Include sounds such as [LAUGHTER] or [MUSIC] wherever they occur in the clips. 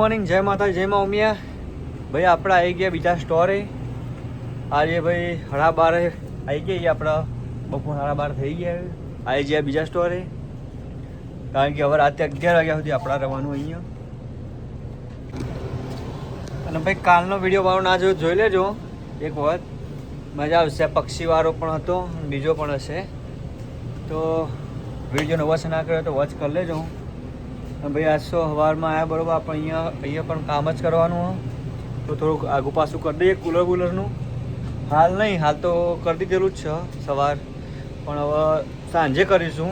Morning જય માતા જય મા ઉમિયા. ભાઈ, આપણે આવી ગયા બીજા સ્ટોરે આજે ભાઈ સાડા બારે આવી ગયા આપણા, બપોર હળા બાર થઈ ગયા આવી ગયા બીજા સ્ટોરે કારણ કે હવે રાતે અગિયાર વાગ્યા સુધી આપણા રહેવાનું અહીંયા. અને ભાઈ, કાલનો વીડિયો મારો ના જોયો જોઈ લેજો. એક વખત મજા આવશે પક્ષીવાળો પણ હતો, બીજો પણ હશે. તો વિડીયોનો વોચ ના કર્યો તો વોચ કરી લેજો. અને ભાઈ આજ તો સવારમાં આવ્યા બરોબર, આપણે અહીંયા અહીંયા પણ કામ જ કરવાનું હોય તો થોડુંક આગુ પાછું કરી દઈએ, કુલર કુલરનું હાલ નહીં, હાલ તો કરી દીધેલું જ છે સવાર. પણ હવે સાંજે કરીશું.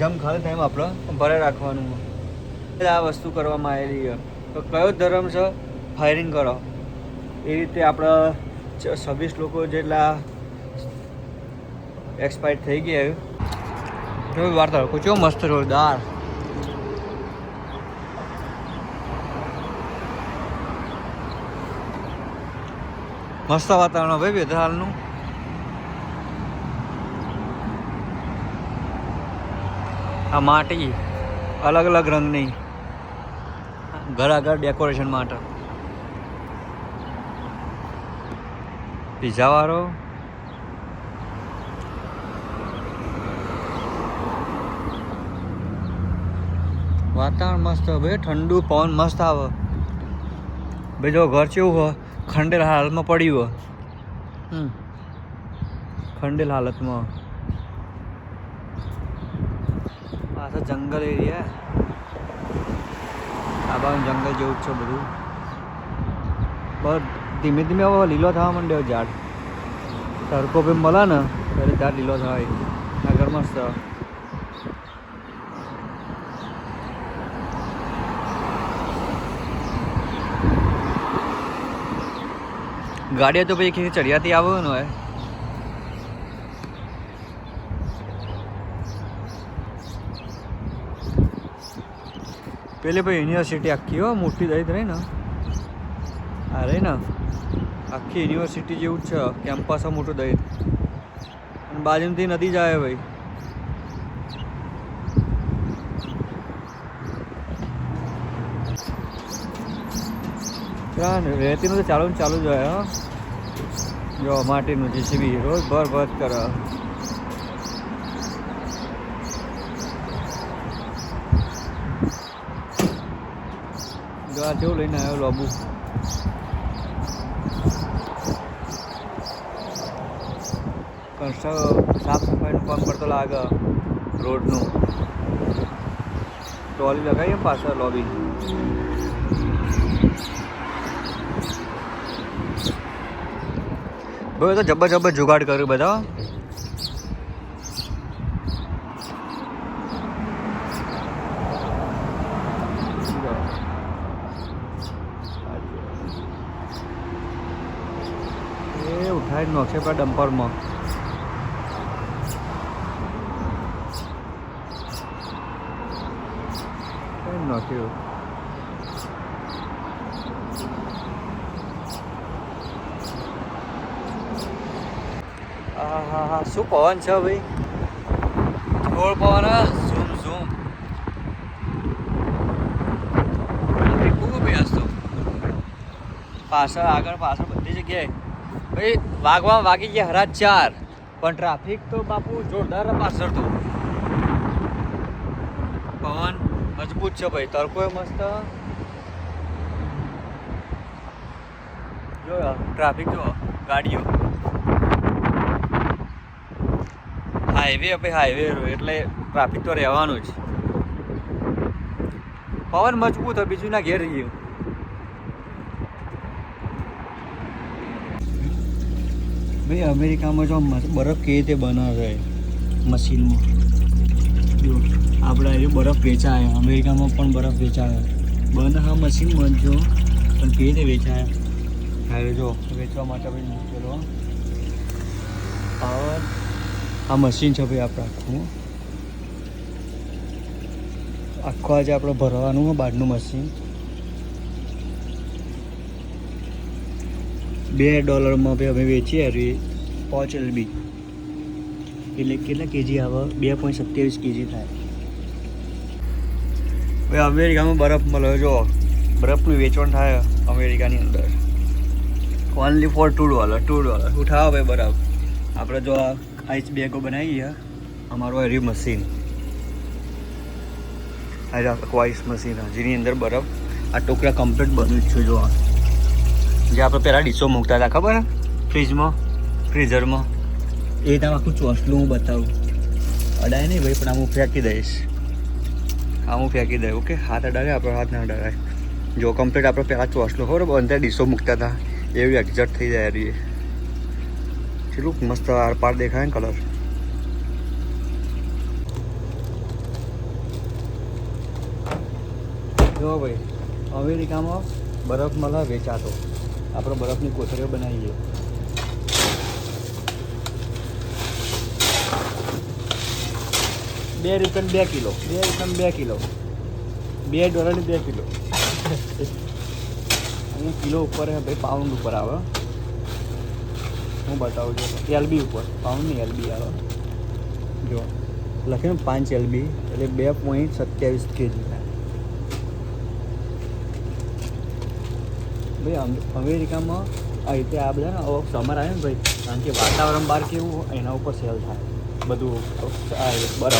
જમ ખાલી ટાઈમ આપણે ભરે રાખવાનું એટલે આ વસ્તુ કરવામાં આવેલી છે. તો કયો ધર્મ છે? ફાયરિંગ કરો. એ રીતે આપણે છવ્વીસ લોકો જેટલા એક્સપાયર થઈ ગયા વાર્તા વાર્તા છો, મસ્ત જોરદાર મસ્ત વાતાવરણ ભાઈ વેધર હાલનું આ માટી અલગ અલગ રંગની. ઘર આગળ ડેકોરેશન માટે. પીઝા વાળો. વાતાવરણ મસ્ત ભાઈ, ઠંડુ પવન મસ્ત આવે. ભાઈ જો ઘર કેવું હોય? ખંડેલ હાલતમાં પડ્યું હોય હમ. ખંડેલ હાલતમાં. પાછા જંગલ એરિયા. આ બાજુ જંગલ જેવું જ છે બધું. બસ ધીમે ધીમે હવે લીલો થવા માંડ્યો ઝાડ. તડકો બી મળે ને ત્યારે ઝાડ લીલો થાય નગર મસ્ત ગાડીઓ તો પછી ખેતી ચડિયાથી આવવાનું હોય. પેલી ભાઈ યુનિવર્સિટી આખી હો, મોટી દઈ રહી ને. આ રહી ને. આખી યુનિવર્સિટી જેવું જ છે કેમ્પસ મોટું દઈ બાજુથી નદી જાય ભાઈ. રેતીનું તો ચાલુ ચાલુ જ હોય જો, માટીનું જીસીબી રોજ ભર ભર કરે. આ જેવું લઈને આવ્યો લોબુ? કન્સ્ટ્રક્શન સાફ સફાઈનું કામ કરતો લાગે રોડનું. ટ્રોલી લગાવીએ પાછળ લોબી. ભાઈ તો જબર જબર જુગાડ કર્યું બધા એ ઉઠાડી નાખશે પેલા ડમ્પરમાં. નાખ્યું હા હા હા શું પવન છે ભાઈ? જોર પવન ઝૂમ ઝૂમ. ખૂબ ભાઈ તો પાછળ આગળ, પાછળ બધી જગ્યાએ. ભાઈ વાગવા વાગી ગયા હરા ચાર. પણ ટ્રાફિક તો બાપુ જોરદાર પાછળ તો. પવન મજબૂત છે ભાઈ, તડકો મસ્ત. જો ટ્રાફિક જો ગાડીઓ. હાઈવે આપણે હાઈવે એટલે ટ્રાફિક તો રહેવાનું જ. પવન મજબૂત હોય, બીજું ના ઘેર ગયું ભાઈ, અમેરિકામાં જો બરફ કેવી રીતે બનાવે? મશીનમાં. આપણે એ બરફ વેચાય, અમેરિકામાં પણ બરફ વેચાય. બને હા મશીન જ જો, પણ કેવી રીતે વેચાય? હવે જો, વેચવા માટે ભાઈ મૂકેલો પાવર આ મશીન છે ભાઈ આપણે આખું. આખું આજે આપણે ભરવાનું હોય બહારનું મશીન બે ડોલરમાં ભાઈ અમે વેચીએ હરી પાંચ એલબી એટલે કેટલા કેજી આવે? બે પોઈન્ટ સત્યાવીસ કેજી થાય. ભાઈ અમેરિકામાં બરફ મળે જો બરફનું વેચાણ થાય અમેરિકાની અંદર. Only for two dollar two dollar ઉઠાવો ભાઈ બરફ. આપણે જો આ આઈસ બેગો બનાવી અમારું હરી મશીન આ આખું આઈસ મશીન જેની અંદર બરફ. આ ટોકરા કમ્પ્લીટ બન્યું જ છે, જો જે આપણે પહેલાં ડીશો મૂકતા હતા, ખબર ફ્રીજમાં, ફ્રીઝરમાં. એ તમે આખું ચોસલું હું બતાવું. અડાય નહીં ભાઈ, પણ આમ હું ફેંકી દઈશ. આમ હું ફેંકી દઉં ઓકે? હાથ અડાડે આપણો હાથ ના અડાડે જો કમ્પ્લીટ આપણે પહેલાં ચોસલો, ખબર અંદર ડીશો મૂકતા હતા. એવી એક્ઝેક્ટ થઈ જાય રહી કેટલું મસ્ત આર પાર દેખાય ને કલર જો ભાઈ અમેરિકામાં બરફ મળે વેચાતો આપણે બરફની કોથળીઓ બનાવીએ બે રૂપિયા બે કિલો. બે રૂપિયા બે કિલો. બે ડોલરની બે કિલો. [LAUGHS] અહીંયા કિલો ઉપર હે ભાઈ પાઉન્ડ ઉપર આવે. હું બતાવું છું. એલબી ઉપર. પાઉન્ડની એલબી આવે. જો. લખ્યું પાંચ એલબી એટલે બે પોઈન્ટ સત્યાવીસ કેજી ભાઈ અમ- અમેરિકામાં આ રીતે આ બધા ને સમર આવે ને ભાઈ કારણ કે વાતાવરણ બહાર કેવું હોય, એના ઉપર સેલ થાય. બધું બરફ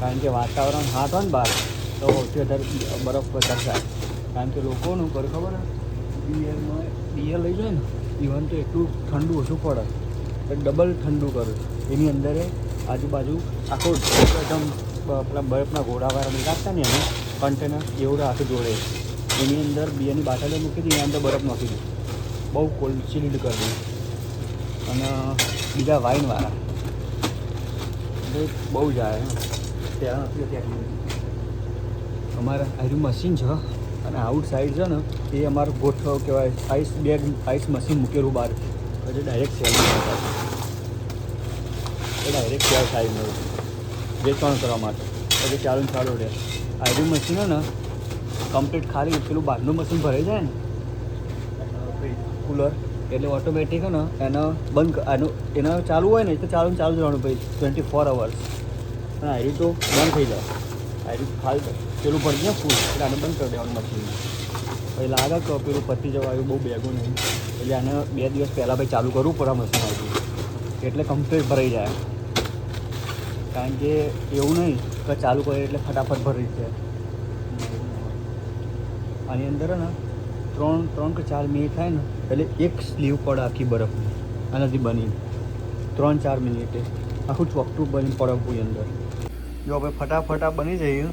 કારણ કે વાતાવરણ હાથ હોય ને બહાર તો સૌથી વધારે બરફ વધારે થાય. કારણ કે લોકોનું પર ખબર બિયરમાં ડીએલ લઈ જાય ને. ઇવન તો એટલું ઠંડુ ઓછું પડે. તો ડબલ ઠંડુ કરે એની અંદર આજુબાજુ આખો એકદમ પેલા બરફના ઘોડાવાળા નીકળતા ને એને કન્ટેનર એવું આખું જોડે. એની અંદર બિયરની બાટલો મૂકી દીધી એની અંદર બરફ નાખી દીધી બહુ કોલ્ડ ચિલ્ડ કરી અને બીજા વાઇનવાળા એટલે બહુ જાય. ત્યાં નથી અત્યારે. અમારે આજુ મશીન છે. અને આઉટ સાઈડ છે ને, એ અમારું ગોઠવ કહેવાય. આઈસ બેગ, આઈસ મશીન મૂકેલું બહાર. એટલે ડાયરેક્ટ સેલ એ ડાયરેક્ટ સેલ મળ્યું વેચાણ કરવા માટે. એટલે ચાલુ ને ચાલુ રહે. આઈડી મશીન ને કમ્પ્લીટ ખાલી પેલું બહારનું મશીન ભરાઈ જાય ને કુલર એટલે ઓટોમેટિક ને, એનો બંધ એનું એનો ચાલુ હોય ને તો ચાલુ ચાલુ જ રહેવાનું ભાઈ ટ્વેન્ટી ફોર અવર્સ અને આઈડી તો બંધ થઈ જાય. આઈડી ખાલી પેલું ભરી ગયા ફૂલ. એટલે આને બંધ કરી દેવાનું મશીન પછી લાગે કે પેલું પતી જવા આવ્યું, બહુ બેગો નહીં. એટલે આને બે દિવસ પહેલાં ભાઈ ચાલુ કરવું પડે મશીન આવ્યું એટલે કમ્પ્લીટ ભરાઈ જાય. કારણ કે એવું નહીં કે ચાલુ કરે એટલે ફટાફટ ભરી જાય આની અંદર ને ત્રણ ત્રણ કે ચાર મિનિટ થાય ને, એટલે એક સ્લીવ પડે આખી બરફની, આનાથી બની ત્રણ, ચાર મિનિટે. આખું ચોકટું બની પડે અંદર. જો આપણે ફટાફટ બની જઈએ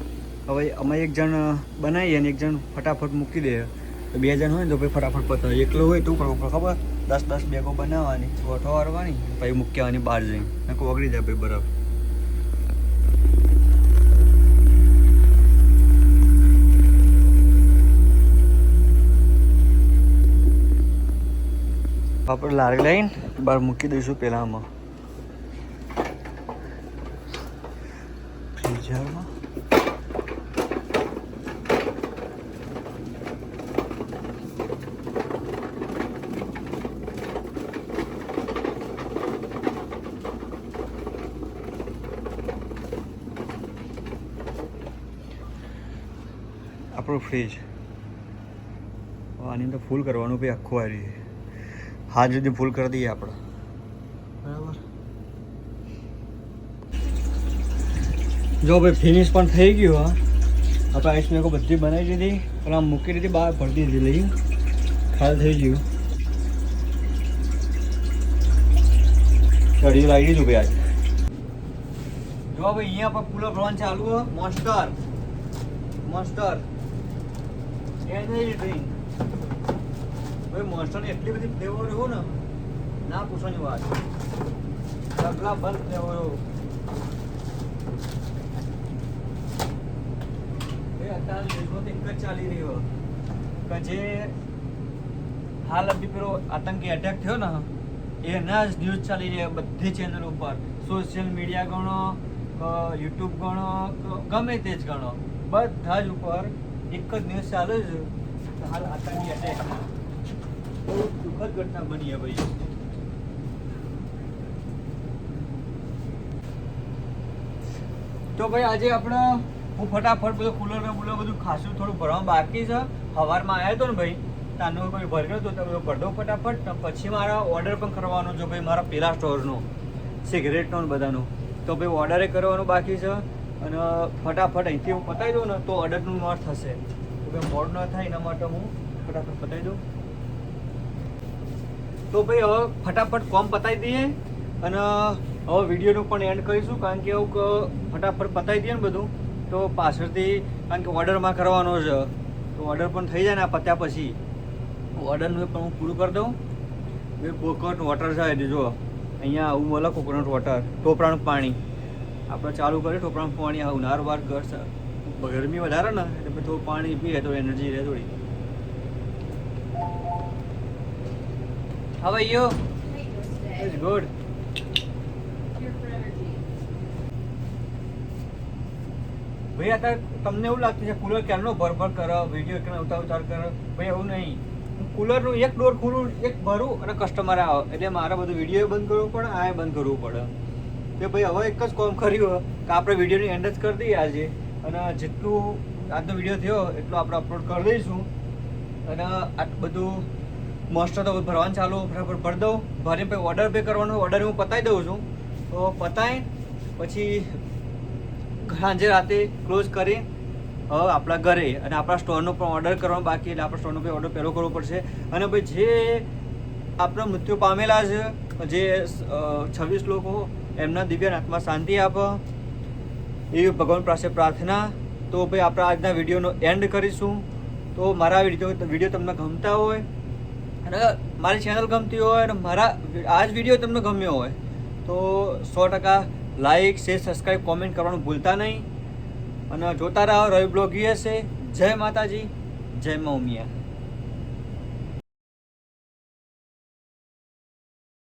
હવે અમે એક જણ બનાવીએ અને એક જણ ફટાફટ મૂકી દઈએ તો બે જણ હોય ને તો ભાઈ ફટાફટ પતાવે એકલો હોય તો કરવું પડે ખબર? દસ દસ બેગો બનાવવાની ગોઠો વાળવાની, પછી મૂકવાની બહાર જઈને. નકર ઓગળી જાય ભાઈ, બરફ. આપણે લારી લઈને બહાર મૂકી દઈશું પહેલાં આમાં ફ્રીઝરમાં આપણું ફ્રીજ આની અંદર ફૂલ કરવાનું ભાઈ આખું આવી હાથ સુધી ફૂલ કરી દઈએ આપણે. બરાબર. જો ભાઈ ફિનિશ પણ થઈ ગયું હા. આપણે આઈસ મેકો બધી બનાવી દીધી પણ આમ મૂકી દીધી બહાર ભરતી દીધી લઈ ખાલી થઈ ગયું. ચડી લાગી દીધું ભાઈ આજે. જો ભાઈ અહીંયા પર કુલર ભરવાનું ચાલુ મોસ્ટર મોસ્ટર એનર્જી ડ્રિંક ભાઈ મોસ્ટરની એટલી બધી ફ્લેવર હોય ને, ના પૂછવાની વાત. ડગલા બંધ ફ્લેવર અત્યારે દેશમાં એક જ ચાલી રહ્યો. કે જે હાલ અભી પેલો આતંકી એટેક થયો ને, એના જ ન્યૂઝ ચાલી રહ્યા બધી ચેનલ ઉપર. સોશિયલ મીડિયા ગણો યુટ્યુબ ગણો ગમે તે જ ગણો. બધા જ ઉપર એક જ ન્યૂઝ ચાલે છે હાલ આતંકી એટેક બહુ દુઃખદ ઘટના બની છે ભાઈ. તો ભાઈ આજે આપણે હું ફટાફટ બધું કુલર બુલર બધું ખાસું થોડું ભરવાનું બાકી છે. સવારમાં આવ્યો હતો ને ભાઈ તાનો કોઈ ભર્યો હતો તો બધું ભર ફટાફટ. પછી મારા ઓર્ડર પણ કરવાનો છે ભાઈ, મારા પેલા સ્ટોરનો સિગરેટનો બધાનો. તો ભાઈ ઓર્ડરે કરવાનું બાકી છે. અને ફટાફટ અહીંથી હું પતાવી દઉં ને તો અડદનું મોડ થશે. ભાઈ મોડ ન થાય એના માટે હું ફટાફટ પતાવી દઉં. તો ભાઈ હવે ફટાફટ કોમ પતાવી દઈએ અને હવે વિડીયોનું પણ એન્ડ કરીશું, કારણ કે એવું ફટાફટ પતાવી દઈએ ને બધું, તો પાછળથી, કારણ કે ઓર્ડરમાં કરવાનો છે, તો ઓર્ડર પણ થઈ જાય ને આ પત્યા પછી. ઓર્ડરનું પણ હું પૂરું કરી દઉં. બે કોકોનટ વોટર છે જો અહીંયા આવું મળે કોકોનટ વોટર ટોપરાનું પાણી. આપણે ચાલુ કરીએ ટોપરાનું પાણી આવું ઉનાળો વાર ઘર ગરમી વધારે ને, એટલે પછી થોડું પાણી પીએ તો એનર્જી રહે થોડી. હવે યુ. ઇઝ ગુડ ભાઈ અત્યારે તમને એવું લાગતું છે કુલર ક્યારનો ભરભર કરો વીડિયો ક્યાં ઉતાર ઉતાર કરો. ભાઈ, એવું નહીં. કુલરનું એક ડોર ખુલ્લું એક ભરું અને કસ્ટમર આવે. એટલે મારે બધું વીડિયો બંધ કરવું પડે, આ બંધ કરવું પડે. કે ભાઈ હવે એક જ કોમ કર્યું કે આપણે વિડીયોની એન્ડ જ કરી દઈએ આજે. અને જેટલું આજનો વીડિયો થયો, એટલો આપણે અપલોડ કરી દઈશું. અને આ બધું મોસ્ટ તો ભરવાનું ચાલુ ફટાફટ ભરી દઉં. ભરીને પછી ઓર્ડર પે કરવાનો ઓર્ડર હું પતાવી દઉં છું. તો પતાવી પછી સાંજે રાતે ક્લોઝ કરી હવે આપણા ઘરે અને આપણા સ્ટોરનો પણ ઓર્ડર કરવાનો બાકી એટલે આપણા સ્ટોરનો પણ ઓર્ડર પહેલો કરવો પડશે. અને ભાઈ જે આપણા મૃત્યુ પામેલા છે, જે છવ્વીસ લોકો એમના દિવ્ય આત્મા શાંતિ આપો. એવી ભગવાન પાસે પ્રાર્થના. તો ભાઈ આપણે આજના વિડીયોનો એન્ડ કરીશું. તો મારા વીડિયો વીડિયો તમને ગમતા હોય, અને મારી ચેનલ ગમતી હોય, અને મારા આ જ વીડિયો તમને ગમ્યો હોય, તો સો ટકા લાઇક શેર સબસ્ક્રાઈબ કોમેન્ટ કરવાનું ભૂલતા નહીં. અને જોતા રહો રવિ બ્લોગ છે. જય માતાજી, જય મા ઉમિયા